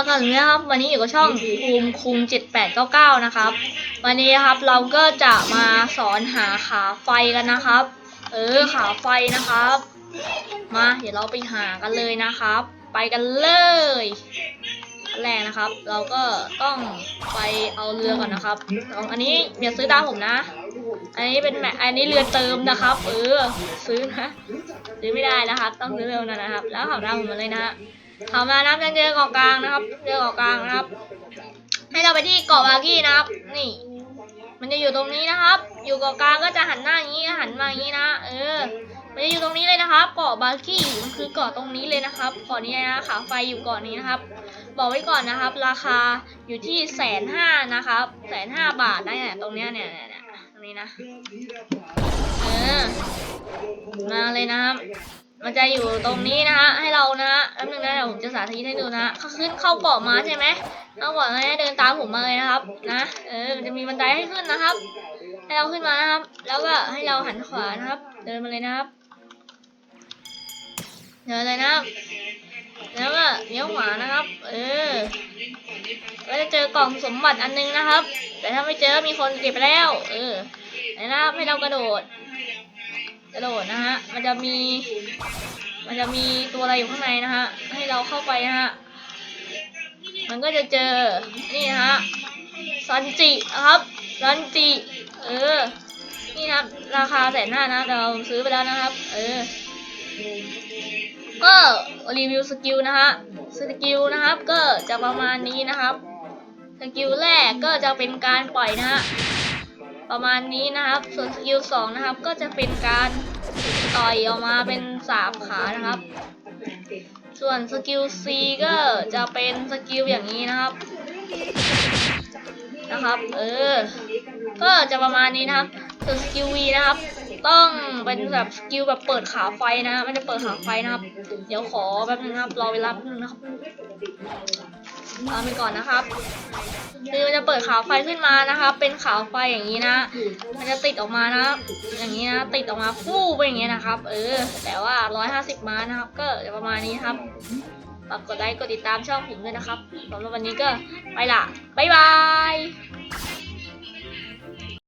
เรากันนะครับ วันนี้อยู่กับช่องภูมิคุง7899นะครับ วันนี้ครับเราก็จะมาสอนหาขาไฟกันนะครับ เออขาไฟนะครับ มาเดี๋ยวเราไปหากันเลยนะครับ ไปกันเลยแรกนะครับ เราก็ต้องไปเอาเรือก่อนนะครับอาอันนี้อย่าซื้อตามผมนะ อันนี้เป็นแมอันนี้เรือเติมนะครับ เออซื้อนะซื้อไม่ได้นะครับ ต้องซื้อเร็วหนอยนะครับ แล้วขับตามผมมาเลยนะ ฮะขับมานะครับจะเจอเกาะกลางนะครับ เจอเกาะกลางนะครับ ให้เราไปที่เกาะบากี้นะครับ นี่ มันจะอยู่ตรงนี้นะครับ อยู่เกาะกลางก็จะหันหน้าอย่างนี้หันมาอย่างนี้นะ เออ มันจะอยู่ตรงนี้เลยนะครับ เกาะบากี้มันคือเกาะตรงนี้เลยนะครับเกาะนี้นะขาไฟอยู่เกาะนี้นะครับ บอกไว้ก่อนนะครับ ราคาอยู่ที่แสนห้านะครับแสนห้าบาทนะเนี่ยตรงเนี้เนี่ยเนี่ยเนี่ยตรงนี้นะ เออ มาเลยนะครับ มันจะอยู่ตรงนี้นะฮะให้เรานะฮะแป๊บนึงนะเดี๋ยวผมจะสาธิตให้ดูนะฮะเขาขึ้นเข้าเกาะมาใช่ไหมเข้าเกาะมาเนี่ยเดินตามผมมาเลยนะครับ นะเออมันจะมีบันไดให้ขึ้นนะครับ ให้เราขึ้นมานะครับ แล้วก็ให้เราหันขวานะครับ เดินมาเลยนะครับเดินเลยนะครับ แล้วก็เลี้ยวขวานะครับ เออก็จะเจอกล่องสมบัติอันนึงนะครับ แต่ถ้าไม่เจอมีคนเก็บไปแล้ว เออนะครับให้เรากระโดด กระโดดนะฮะ มันจะมี มันจะมีตัวอะไรอยู่ข้างในนะฮะ ให้เราเข้าไปนะฮะ มันก็จะเจอ นี่ฮะซันจินะครับซันจิ เออ นี่ครับ ราคาแสนห้านะ เราซื้อไปแล้วนะครับ เออ ก็รีวิวสกิลนะฮะ สกิลนะครับ ก็จะประมาณนี้นะครับ สกิลแรกก็จะเป็นการปล่อยนะฮะ ประมาณนี้นะครับ ส่วนสกิลสองนะครับ ก็จะเป็นการต่อยออกมาเป็นสามขานะครับ ส่วนสกิล C ก็จะเป็นสกิลอย่างนี้นะครับ นะครับ เออ ก็จะประมาณนี้นะครับ ส่วนสกิล V นะครับ ต้องเป็นแบบสกิลแบบเปิดขาไฟนะมันจะเปิดขาไฟนะครับ เดี๋ยวขอแป๊บนึงนะครับ รอเวลาแป๊บนึงนะครับ ลาไปก่อนนะครับคือมันจะเปิดขาวไฟขึ้นมานะคะ เป็นขาวไฟอย่างนี้นะ มันจะติดออกมานะ อย่างนี้นะ ติดออกมาฟู่ไปอย่างเงี้ยนะครับ เออ แต่ว่า 150 ม้านะครับ ก็ประมาณนี้ครับฝากกดไลค์ กดติดตามช่องผมด้วยนะครับสำหรับวันนี้ก็ไปละ บ๊ายบาย